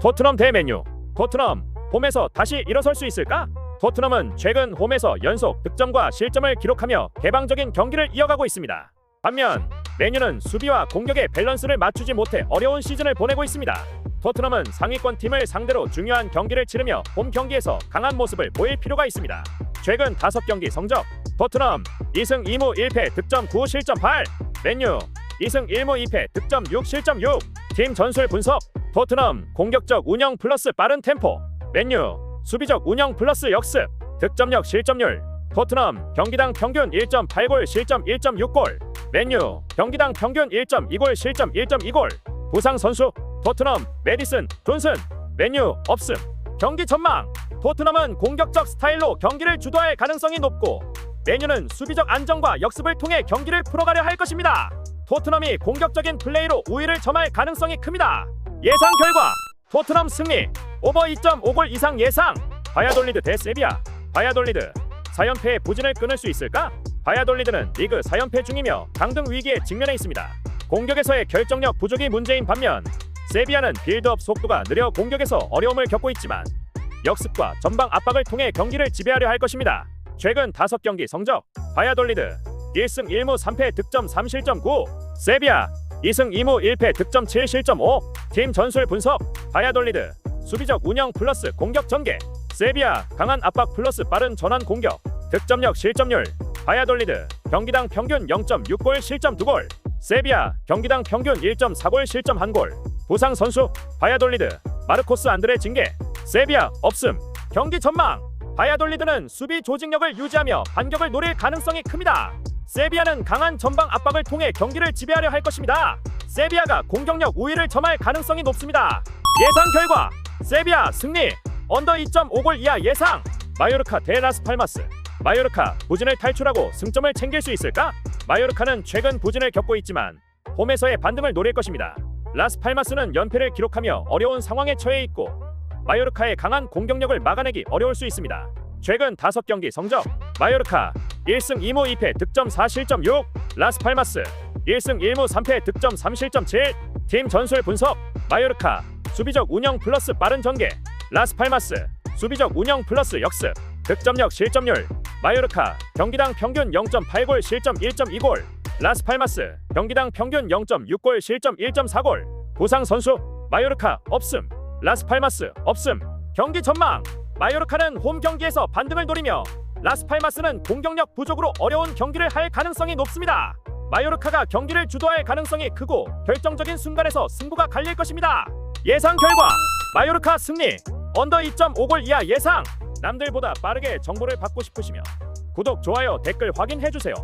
토트넘 대 맨유. 토트넘 홈에서 다시 일어설 수 있을까? 토트넘은 최근 홈에서 연속 득점과 실점을 기록하며 개방적인 경기를 이어가고 있습니다. 반면 맨유는 수비와 공격의 밸런스를 맞추지 못해 어려운 시즌을 보내고 있습니다. 토트넘은 상위권 팀을 상대로 중요한 경기를 치르며 홈 경기에서 강한 모습을 보일 필요가 있습니다. 최근 5경기 성적 토트넘 2승 2무 1패 득점 9 실점 8 맨유 2승 1무 2패 득점 6 실점 6팀 전술 분석 토트넘 공격적 운영 플러스 빠른 템포. 맨유 수비적 운영 플러스 역습. 득점력 실점률. 토트넘 경기당 평균 1.8골 실점 1.6골. 맨유 경기당 평균 1.2골 실점 1.2골. 부상 선수 토트넘 메디슨 존슨. 맨유 없음. 경기 전망. 토트넘은 공격적 스타일로 경기를 주도할 가능성이 높고 맨유는 수비적 안정과 역습을 통해 경기를 풀어가려 할 것입니다. 토트넘이 공격적인 플레이로 우위를 점할 가능성이 큽니다. 예상 결과 토트넘 승리 오버 2.5골 이상 예상 바야돌리드 대 세비야 바야돌리드 4연패의 부진을 끊을 수 있을까? 바야돌리드는 리그 4연패 중이며 강등 위기에 직면해 있습니다. 공격에서의 결정력 부족이 문제인 반면 세비야는 빌드업 속도가 느려 공격에서 어려움을 겪고 있지만 역습과 전방 압박을 통해 경기를 지배하려 할 것입니다. 최근 5경기 성적 바야돌리드 1승 1무 3패 득점 3실점 9 세비야 2승 2무 1패 득점 7실점 5팀 전술 분석. 바야돌리드. 수비적 운영 플러스 공격 전개. 세비야 강한 압박 플러스 빠른 전환 공격. 득점력 실점률. 바야돌리드. 경기당 평균 0.6골 실점 2골. 세비야 경기당 평균 1.4골 실점 1골. 부상 선수. 바야돌리드. 마르코스 안드레 징계. 세비야 없음. 경기 전망. 바야돌리드는 수비 조직력을 유지하며 반격을 노릴 가능성이 큽니다 세비야는 강한 전방 압박을 통해 경기를 지배하려 할 것입니다 세비야가 공격력 우위를 점할 가능성이 높습니다 예상 결과 세비야 승리 언더 2.5골 이하 예상 마요르카 대 라스팔마스 마요르카 부진을 탈출하고 승점을 챙길 수 있을까? 마요르카는 최근 부진을 겪고 있지만 홈에서의 반등을 노릴 것입니다. 라스팔마스는 연패를 기록하며 어려운 상황에 처해 있고 마요르카의 강한 공격력을 막아내기 어려울 수 있습니다. 최근 5경기 성적 마요르카 1승 2무 2패 득점 4실점 6 라스팔마스. 1승 1무 3패 득점 3실점 7팀 전술 분석. 마요르카. 수비적 운영 플러스 빠른 전개. 라스팔마스. 수비적 운영 플러스 역습. 득점력 실점률 마요르카. 경기당 평균 0.8골 실점 1.2골. 라스팔마스. 경기당 평균 0.6골 실점 1.4골. 부상 선수. 마요르카 없음. 라스팔마스 없음. 경기 전망. 마요르카는 홈 경기에서 반등을 노리며 라스팔마스는 공격력 부족으로 어려운 경기를 할 가능성이 높습니다. 마요르카가 경기를 주도할 가능성이 크고 결정적인 순간에서 승부가 갈릴 것입니다. 예상 결과 마요르카 승리 언더 2.5골 이하 예상 남들보다 빠르게 정보를 받고 싶으시면 구독 좋아요 댓글 확인해 주세요.